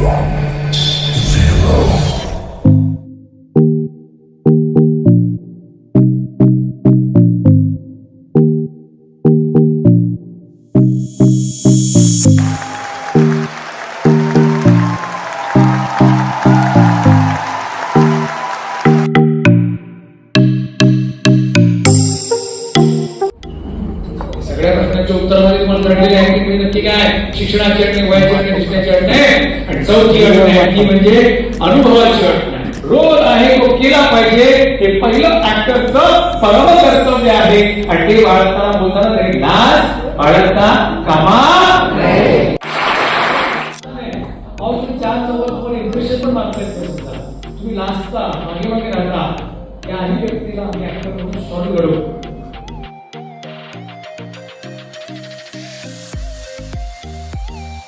Yeah. सगळ्या प्रश्नांच्या उत्तरामध्ये तुम्हाला कळलेले आहे की नक्की काय शिक्षणाची अडणे वयाची अडणे दिसण्याची अडणे आणि चौथी अडणे ती म्हणजे अनुभवाची अडणे रोल आहे तो केला पाहिजे. हे पहिलं ऍक्टरचं परम कर्तव्य आहे. आणि ते बाळगताना बोलताना तरी लाज बाळगता कामा तुम्ही चार चौकात इम्प्रेशन पण मागताय तुम्ही लाजता मागे मागे राहता या आधी व्यक्तीला आम्ही ऍक्टर म्हणून सॉल्व्ह घडवू